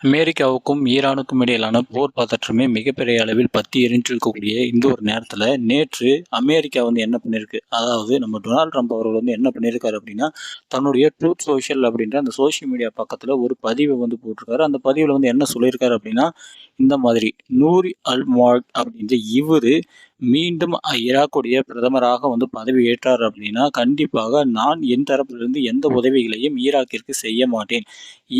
அமெரிக்காவுக்கும் ஈரானுக்கும் இடையிலான போர் பதற்றமே மிகப்பெரிய அளவில் பத்தி எரிஞ்சிருக்கக்கூடிய இந்த ஒரு நேரத்தில் நேற்று அமெரிக்கா வந்து என்ன பண்ணியிருக்கு அதாவது நம்ம டொனால்ட் ட்ரம்ப் அவர்கள் வந்து என்ன பண்ணியிருக்காரு அப்படின்னா தன்னுடைய ட்ரூத் சோஷியல் அப்படின்ற அந்த சோஷியல் மீடியா பக்கத்தில் ஒரு பதிவை வந்து போட்டிருக்காரு. அந்த பதிவில் வந்து என்ன சொல்லியிருக்காரு அப்படின்னா இந்த மாதிரி நூரி அல் மால்க் அப்படின்ற இவர் மீண்டும் ஈராக்குடைய பிரதமராக வந்து பதவி ஏற்றார் அப்படின்னா கண்டிப்பாக நான் என் தரப்பிலிருந்து எந்த உதவிகளையும் ஈராக்கிற்கு செய்ய மாட்டேன்.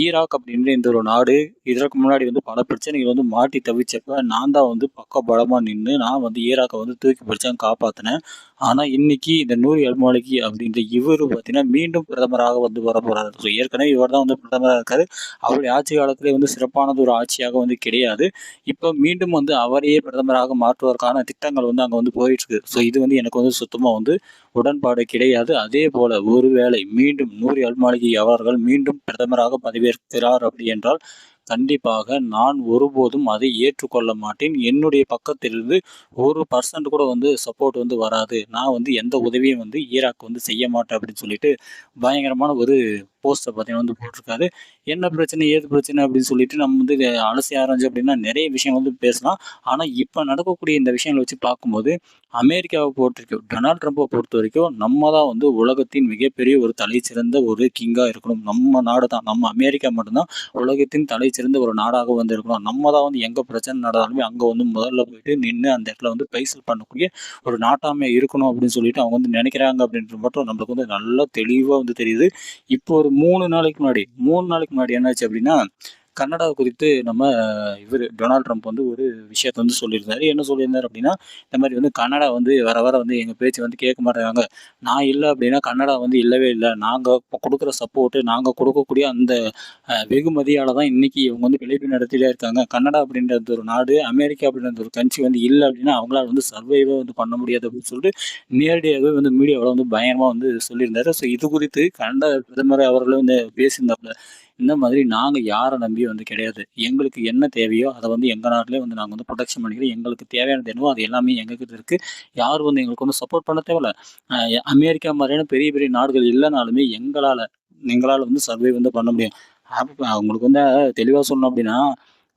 ஈராக் அப்படின்ற இந்த ஒரு நாடு இதற்கு முன்னாடி வந்து பல பிரச்சனைகள் வந்து மாட்டி தவிச்சப்ப நான் தான் வந்து பக்க பலமாக நின்று நான் வந்து ஈராக்கை வந்து தூக்கி பிடிச்சேன் காப்பாற்றினேன் ஆனால் இன்னைக்கு இந்த நூறு அல்மாலிகி அப்படின்ற இவர் பார்த்தீங்கன்னா மீண்டும் பிரதமராக வந்து வர போகிறாரு ஸோ ஏற்கனவே இவர் தான் வந்து பிரதமராக இருக்காரு. அவருடைய ஆட்சி காலத்திலே வந்து சிறப்பானது ஒரு ஆட்சியாக வந்து கிடையாது. இப்போ மீண்டும் வந்து அவரையே பிரதமராக மாற்றுவதற்கான திட்டங்கள் வந்து அங்கே வந்து போயிட்டு இருக்கு ஸோ இது வந்து எனக்கு வந்து சுத்தமாக வந்து உடன்பாடு கிடையாது. அதே போல ஒருவேளை மீண்டும் நூறு அல்மாளிகை அவர்கள் மீண்டும் பிரதமராக பதவியேற்கிறார் அப்படி என்றால் கண்டிப்பாக நான் ஒருபோதும் அதை ஏற்றுக்கொள்ள மாட்டேன். என்னுடைய பக்கத்திலிருந்து ஒரு பர்சன்ட் கூட வந்து சப்போர்ட் வந்து வராது. நான் வந்து எந்த உதவியும் வந்து ஈராக் வந்து செய்ய மாட்டேன் அப்படின்னு சொல்லிட்டு பயங்கரமான ஒரு போஸ்ட்டை பார்த்தீங்கன்னா வந்து போட்டிருக்காரு. என்ன பிரச்சனை ஏது பிரச்சனை அப்படின்னு சொல்லிட்டு நம்ம வந்து அலசி ஆராய்ஞ்சு அப்படின்னா நிறைய விஷயங்கள் வந்து பேசலாம். ஆனால் இப்போ நடக்கக்கூடிய இந்த விஷயங்களை வச்சு பார்க்கும்போது அமெரிக்காவை பொறுத்த வரைக்கும் டொனால்ட் ட்ரம்ப்பை பொறுத்த வரைக்கும் நம்ம தான் வந்து உலகத்தின் மிகப்பெரிய ஒரு தலை சிறந்த ஒரு கிங்காக இருக்கணும். நம்ம நாடு தான் நம்ம அமெரிக்கா மட்டும்தான் உலகத்தின் தலை சிறந்த ஒரு நாடாக வந்து இருக்கணும். நம்ம தான் வந்து எங்கே பிரச்சனை நடந்தாலுமே அங்கே வந்து முதல்ல போயிட்டு நின்று அந்த இடத்துல வந்து பைசல் பண்ணக்கூடிய ஒரு நாட்டாமே இருக்கணும் அப்படின்னு சொல்லிட்டு அவங்க வந்து நினைக்கிறாங்க அப்படின்றது மட்டும் நம்மளுக்கு வந்து நல்லா தெளிவாக வந்து தெரியுது. இப்போ ஒரு மூணு நாளைக்கு முன்னாடி மூணு நாளைக்கு முன்னாடி என்னாச்சு அப்படின்னா கன்னடா குறித்து நம்ம இவர் டொனால்ட் ட்ரம்ப் வந்து ஒரு விஷயத்தை வந்து சொல்லியிருந்தாரு. என்ன சொல்லியிருந்தார் அப்படின்னா இந்த மாதிரி வந்து கன்னடா வந்து வர வர வந்து எங்கள் பேச்சு வந்து கேட்க மாட்டேங்காங்க நான் இல்லை அப்படின்னா கன்னடா வந்து இல்லவே இல்லை. நாங்கள் கொடுக்குற சப்போர்ட்டு நாங்கள் கொடுக்கக்கூடிய அந்த வெகுமதியால் தான் இன்றைக்கி இவங்க வந்து பிழைப்பு நடத்திலே இருக்காங்க. கன்னடா அப்படின்றது ஒரு நாடு அமெரிக்கா அப்படின்ற ஒரு கட்சி வந்து இல்லை அப்படின்னா அவங்களால வந்து சர்வைவே வந்து பண்ண முடியாது அப்படின்னு சொல்லிட்டு நேரடியாகவே வந்து மீடியாவில் வந்து பயங்கரமாக வந்து சொல்லியிருந்தாரு. ஸோ இது குறித்து கன்னட பிரதமர் அவர்களும் வந்து பேசியிருந்தாப்புல இந்த மாதிரி நாங்கள் யாரை நம்பி வந்து கிடையாது. எங்களுக்கு என்ன தேவையோ அதை வந்து எங்கள் நாட்டிலே வந்து நாங்கள் வந்து ப்ரொடெக்ஷன் பண்ணிக்கிறோம். எங்களுக்கு தேவையானது என்னவோ அது எல்லாமே எங்ககிட்ட இருக்குது யாரும் வந்து எங்களுக்கு வந்து சப்போர்ட் பண்ண தேவையில்ல. அமெரிக்கா மாதிரியான பெரிய பெரிய நாடுகள் இல்லைனாலுமே எங்களால் எங்களால் வந்து சர்வே வந்து பண்ண முடியும். அவங்களுக்கு வந்து தெளிவாக சொல்லணும் அப்படின்னா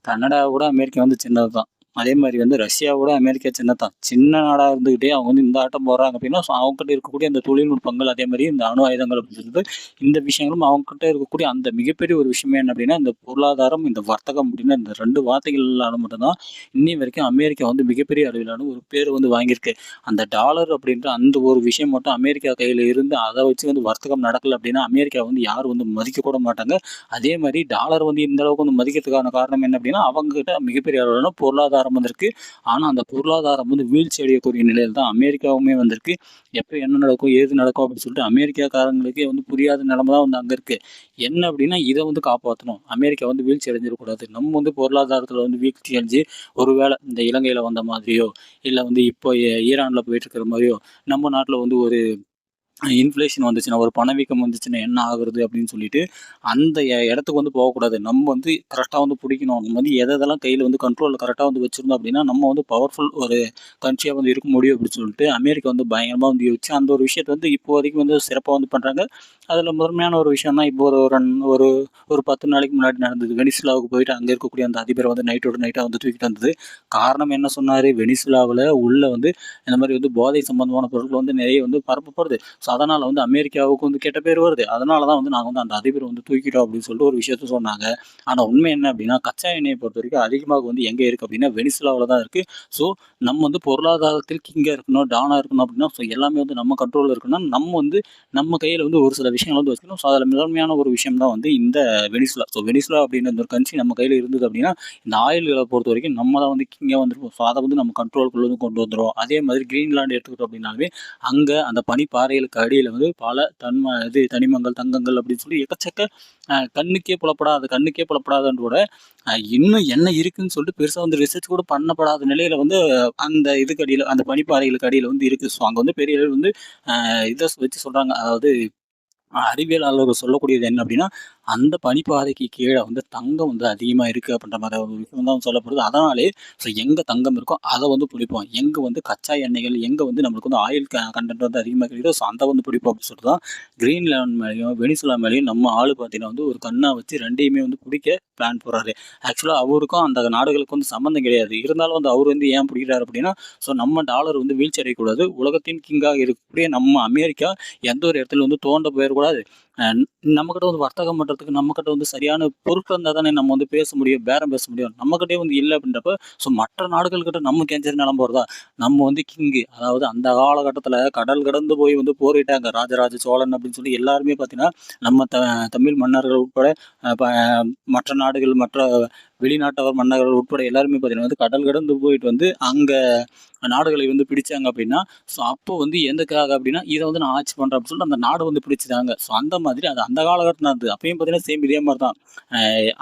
கனடாவோட அமெரிக்கா வந்து சின்னது தான் அதே மாதிரி வந்து ரஷ்யாவோட அமெரிக்கா சின்னதான் சின்ன நாடாக இருந்துக்கிட்டே அவங்க வந்து இந்த ஆட்டம் போடுறாங்க அப்படின்னா ஸோ அவங்ககிட்ட இருக்கக்கூடிய அந்த தொழில்நுட்பங்கள் அதே மாதிரி இந்த அணு ஆயுதங்கள் அப்படின்றது இந்த விஷயங்களும் அவங்ககிட்ட இருக்கக்கூடிய அந்த மிகப்பெரிய ஒரு விஷயம் என்ன அப்படின்னா இந்த பொருளாதாரம் இந்த வர்த்தகம் அப்படின்னா இந்த ரெண்டு வார்த்தைகளால் மட்டும்தான் இன்னி வரைக்கும் அமெரிக்கா வந்து மிகப்பெரிய அளவிலான ஒரு பேர் வந்து வாங்கியிருக்கு. அந்த டாலர் அப்படின்ற அந்த ஒரு விஷயம் மட்டும் அமெரிக்கா கையில் இருந்து அதை வச்சு வந்து வர்த்தகம் நடக்கல அப்படின்னா அமெரிக்கா வந்து யாரும் வந்து மதிக்க கூட மாட்டாங்க. அதே மாதிரி டாலர் வந்து இந்த அளவுக்கு வந்து மதிக்கிறதுக்கான காரணம் என்ன அப்படின்னா அவங்ககிட்ட மிகப்பெரிய அளவிலான பொருளாதார பொருளாதாரம் வந்திருக்கு. ஆனால் அந்த பொருளாதாரம் வந்து வீழ்ச்சி அடையக்கூடிய நிலையில் தான் அமெரிக்காவுமே வந்திருக்கு. எப்போ என்ன நடக்கும் ஏது நடக்கும் அப்படின்னு சொல்லிட்டு அமெரிக்காக்காரங்களுக்கே வந்து புரியாத நிலைமை தான் வந்து அங்கே இருக்குது என்ன அப்படின்னா இதை வந்து காப்பாற்றணும் அமெரிக்கா வந்து வீழ்ச்சி அடைஞ்சிடக்கூடாது. நம்ம வந்து பொருளாதாரத்தில் வந்து வீழ்ச்சி அடைஞ்சு ஒருவேளை இந்த இலங்கையில் வந்த மாதிரியோ இல்லை வந்து இப்போ ஈரானில் போயிட்டு இருக்கிற மாதிரியோ நம்ம நாட்டில் வந்து ஒரு இன்ஃப்ளேஷன் வந்துச்சுன்னா ஒரு பணவீக்கம் வந்துச்சுன்னா என்ன ஆகுறது அப்படின்னு சொல்லிட்டு அந்த இடத்துக்கு வந்து போகக்கூடாது. நம்ம வந்து கரெக்டாக வந்து பிடிக்கணும். நம்ம வந்து எதை எதெல்லாம் கையில் வந்து கண்ட்ரோலில் கரெக்டாக வந்து வச்சுருந்தோம் அப்படின்னா நம்ம வந்து பவர்ஃபுல் ஒரு கண்ட்ரியாக வந்து இருக்க முடியும் அப்படின்னு சொல்லிட்டு அமெரிக்கா வந்து பயங்கரமாக வந்து யோசிச்சு அந்த ஒரு விஷயத்தை வந்து இப்போ வரைக்கும் வந்து சிறப்பாக வந்து பண்ணுறாங்க அதில் முதன்மையான ஒரு விஷயம்னா இப்போ ஒரு ஒரு ஒரு பத்து நாளைக்கு முன்னாடி நடந்தது. வெனிசுலாவுக்கு போயிட்டு அங்கே இருக்கக்கூடிய அந்த அதிபரை வந்து நைட்டோட நைட்டாக வந்து தூக்கிட்டு வந்தது. காரணம் என்ன சொன்னார்? வெனிசுலாவில் உள்ள வந்து இந்த மாதிரி வந்து போதை சம்பந்தமான பொருட்கள் வந்து நிறைய வந்து பரப்பப்படுது. ஸோ அதனால் வந்து அமெரிக்காவுக்கு வந்து கெட்ட பேர் வருது. அதனால தான் வந்து நாங்கள் வந்து அந்த அதிபரை வந்து தூக்கிட்டோம் அப்படின்னு சொல்லிட்டு ஒரு விஷயத்த சொன்னாங்க. ஆனால் உண்மை என்ன அப்படின்னா கச்சா எண்ணெயை பொறுத்த வரைக்கும் அதிகமாக வந்து எங்கே இருக்குது அப்படின்னா வெனிசுலாவில் தான் இருக்குது ஸோ நம்ம வந்து பொருளாதாரத்தில் கிங்காக இருக்கணும் டானாக இருக்கணும் அப்படின்னா ஸோ எல்லாமே வந்து நம்ம கண்ட்ரோலில் இருக்குன்னா நம்ம வந்து நம்ம கையில் வந்து ஒரு சில விஷயங்கள் வந்து வச்சுக்கணும். ஸோ அதில் முதன்மையான ஒரு விஷயம் தான் வந்து இந்த வெனிசுலா. ஸோ வெனிசுலா அப்படின்ற ஒரு கன்சி நம்ம கையில் இருந்தது அப்படின்னா இந்த ஆயில்களை பொறுத்த வரைக்கும் நம்ம தான் வந்து கிங்காக வந்துருப்போம். ஸோ அதை வந்து நம்ம கண்ட்ரோலுக்குள்ளே வந்து கொண்டு வந்துடும் அதே மாதிரி கிரீன்லாண்டு எடுத்துக்கிட்டோம் அப்படின்னாலுமே அங்கே அந்த பனிப்பாறைகளுக்கு அடியில் வந்து பல தன்ம இது தனிமங்கள் தங்கங்கள் அப்படின்னு சொல்லி எக்கச்சக்க கண்ணுக்கே புலப்படாத கண்ணுக்கே புலப்படாதன்றோட இன்னும் என்ன இருக்குன்னு சொல்லிட்டு பெருசாக வந்து ரிசர்ச் கூட பண்ணப்படாத நிலையில் வந்து அந்த இதுக்கு அடியில் அந்த பனிப்பாறைகளுக்கு அடியில் வந்து இருக்குது ஸோ அங்கே வந்து பெரிய அளவில் வந்து இதை வச்சு சொல்கிறாங்க அதாவது அறிவியலாளர்கள் சொல்லக்கூடியது என்ன அப்படின்னா அந்த பனிப்பாறைக்கு கீழே வந்து தங்கம் வந்து அதிகமாக இருக்குது அப்படின்ற மாதிரி ஒரு விஷயம் தான் சொல்லப்படுது. அதனாலே ஸோ எங்கே தங்கம் இருக்கோ அதை வந்து பிடிப்போம் எங்கே வந்து கச்சா எண்ணெய்கள் எங்கே வந்து நம்மளுக்கு வந்து ஆயில் கண்டென்ட் வந்து அதிகமாக கிடைக்குதோ ஸோ அந்த வந்து பிடிப்போம் அப்படின்னு சொல்லிட்டு தான் கிரீன்லேண்ட் மேலேயும் வெனிசுலா மேலேயும் நம்ம ஆள் பார்த்தீங்கன்னா வந்து ஒரு கண்ணாக வச்சு ரெண்டையுமே வந்து பிடிக்க பிளான் போடுறாரு. ஆக்சுவலாக அவருக்கும் அந்த நாடுகளுக்கு வந்து சம்மந்தம் கிடையாது. இருந்தாலும் வந்து அவர் வந்து ஏன் பிடிக்கிறாரு அப்படின்னா ஸோ நம்ம டாலர் வந்து வீழ்ச்சி அடையக்கூடாது. உலகத்தின் கிங்காக இருக்கக்கூடிய நம்ம அமெரிக்கா எந்த ஒரு இடத்துல வந்து தோண்ட போயிடக்கூடாது. நம்மக்கிட்ட வந்து வர்த்தகம் பண்ணுறதுக்கு நம்மக்கிட்ட வந்து சரியான பொருட்கள் இருந்தால் தானே நம்ம வந்து பேச முடியும் பேரம் பேச முடியும். நம்மக்கிட்டே வந்து இல்லை அப்படின்றப்ப ஸோ மற்ற நாடுகள்கிட்ட நம்ம கேஞ்சரி நிலம் போகிறதா நம்ம வந்து கிங்கு அதாவது அந்த காலகட்டத்தில் கடல் கடந்து போய் வந்து போரிட்டாங்க. ராஜராஜ சோழன் அப்படின்னு சொல்லி எல்லாருமே பார்த்தீங்கன்னா நம்ம த தமிழ் மன்னர்கள் உட்பட மற்ற நாடுகள் மற்ற வெளிநாட்டவர் மன்னர்கள் உட்பட எல்லாருமே பார்த்தீங்கன்னா வந்து கடல் கடந்து போயிட்டு வந்து அங்கே நாடுகளை வந்து பிடிச்சாங்க அப்படின்னா ஸோ அப்போ வந்து எந்தக்காக அப்படின்னா இதை வந்து நான் ஆட்சி பண்ணுறேன் அப்படின்னு சொல்லிட்டு அந்த நாடு வந்து பிடிச்சிட்டாங்க. ஸோ அந்த மாதிரி அது அந்த காலகட்டம் அது. அப்பயும் பார்த்தீங்கன்னா சேம் இதே மாதிரி தான்.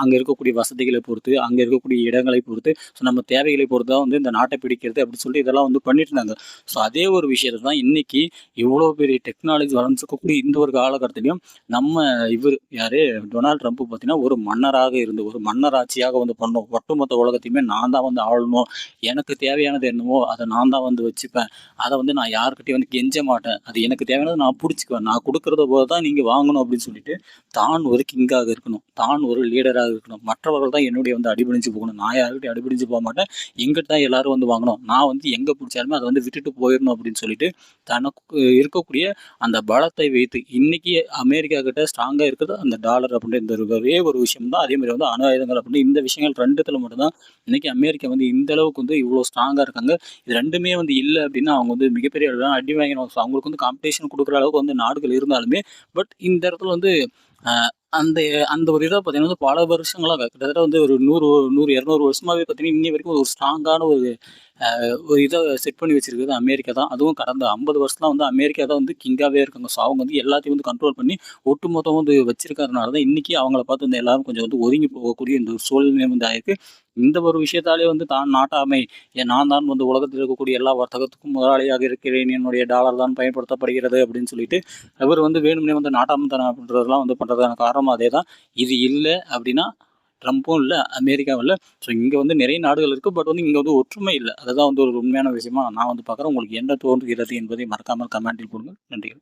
அங்கே இருக்கக்கூடிய வசதிகளை பொறுத்து அங்கே இருக்கக்கூடிய இடங்களை பொறுத்து ஸோ நம்ம தேவைகளை பொறுத்து தான் வந்து இந்த நாட்டை பிடிக்கிறது அப்படின்னு சொல்லிட்டு இதெல்லாம் வந்து பண்ணிட்டு இருந்தாங்க. ஸோ அதே ஒரு விஷயத்தை தான் இன்னைக்கு இவ்வளோ பெரிய டெக்னாலஜி வளர்ந்துருக்கக்கூடிய இந்த ஒரு காலகட்டத்திலையும் நம்ம இவர் யார்? டொனால்ட் ட்ரம்ப் பார்த்தீங்கன்னா ஒரு மன்னராக இருந்து ஒரு மன்னராட்சியாக வந்து பண்ணும். ஒட்டுமொத்த உலகத்தையுமே நான் தான் வந்து ஆளணும். எனக்கு தேவையானது என்னமோ அதை நான் தான் வந்து வச்சுப்பேன். அதை வந்து நான் யாருக்கிட்டையும் வந்து கெஞ்ச மாட்டேன். அது எனக்கு தேவையானது நான் பிடிச்சிக்குவேன். நான் கொடுக்குறத போது தான் நீங்கள் வாங்கணும் அப்படின்னு சொல்லிட்டு தான் ஒரு கிங்காக இருக்கணும். தான் ஒரு லீடராக இருக்கணும். மற்றவர்கள் தான் என்னுடைய வந்து அடிபடிஞ்சு போகணும். நான் யாருக்கிட்டையும் அடிபடிஞ்சு போக மாட்டேன். எங்கிட்ட தான் எல்லாரும் வந்து வாங்கணும். நான் வந்து எங்கே பிடிச்சாலுமே அதை வந்து விட்டுட்டு போயிடணும் அப்படின்னு சொல்லிட்டு தனக்கு இருக்கக்கூடிய அந்த பலத்தை வைத்து இன்னைக்கு அமெரிக்கா கிட்ட ஸ்ட்ராங்காக இருக்கிறது அந்த டாலர் அப்படின்ற ஒரே ஒரு விஷயம் தான் அதே மாதிரி வந்து அணு ஆயுதங்கள் அப்படின்னு இந்த விஷயம் விஷயங்கள் ரெண்டுத்தில் மட்டும்தான். இன்னைக்கு அமெரிக்கா வந்து இந்த அளவுக்கு வந்து இவ்வளோ ஸ்ட்ராங்காக இருக்காங்க. இது ரெண்டுமே வந்து இல்லை அப்படின்னா அவங்க வந்து மிகப்பெரிய அளவில் அடி வாங்கினோம் ஸோ அவங்களுக்கு வந்து காம்படிஷன் கொடுக்குற அளவுக்கு வந்து நாடுகள் இருந்தாலுமே பட் இந்த இடத்துல வந்து அந்த அந்த ஒரு இதாக பார்த்தீங்கன்னா வந்து பல வருஷங்களாக கிட்டத்தட்ட வந்து ஒரு நூறு நூறு இரநூறு வருஷமாகவே பார்த்தீங்கன்னா இன்னி வரைக்கும் ஒரு ஸ்ட்ராங்கான ஒரு ஒரு இதை செட் பண்ணி வச்சிருக்கிறது அமெரிக்கா தான். அதுவும் கடந்த ஐம்பது வருஷம்லாம் வந்து அமெரிக்கா தான் வந்து கிங்காகவே இருக்காங்க. ஸோ அவங்க வந்து எல்லாத்தையும் வந்து கண்ட்ரோல் பண்ணி ஒட்டுமொத்தம் வந்து வச்சிருக்கிறதுனால தான் இன்றைக்கி அவங்கள பார்த்து வந்து எல்லாரும் கொஞ்சம் வந்து ஒதுங்கி போகக்கூடிய இந்த ஒரு சூழ்நிலை வந்து ஆயிருக்கு. இந்த ஒரு விஷயத்தாலே வந்து தான் நாட்டாமை ஏன் நான் தான் வந்து உலகத்தில் இருக்கக்கூடிய எல்லா வர்த்தகத்துக்கும் முதலாளியாக இருக்கிறேன். என்னுடைய டாலர் தான் பயன்படுத்தப்படுகிறது அப்படின்னு சொல்லிட்டு அவர் வந்து வேணும்னே வந்து நாட்டாமத்தனம் அப்படின்றதெல்லாம் வந்து பண்ணுறதுக்கான காரணம் அதே தான். இது இல்லை அப்படின்னா ட்ரம்ப்பும் இல்லை அமெரிக்காவும் இல்லை. ஸோ இங்கே வந்து நிறைய நாடுகள் இருக்குது பட் வந்து இங்கே வந்து ஒற்றுமை இல்லை. அதுதான் வந்து ஒரு உண்மையான விஷயமா நான் வந்து பார்க்குறேன். உங்களுக்கு என்ன தோன்றுகிறது என்பதை மறக்காமல் கமெண்டில் கொடுங்க. நன்றிகள்.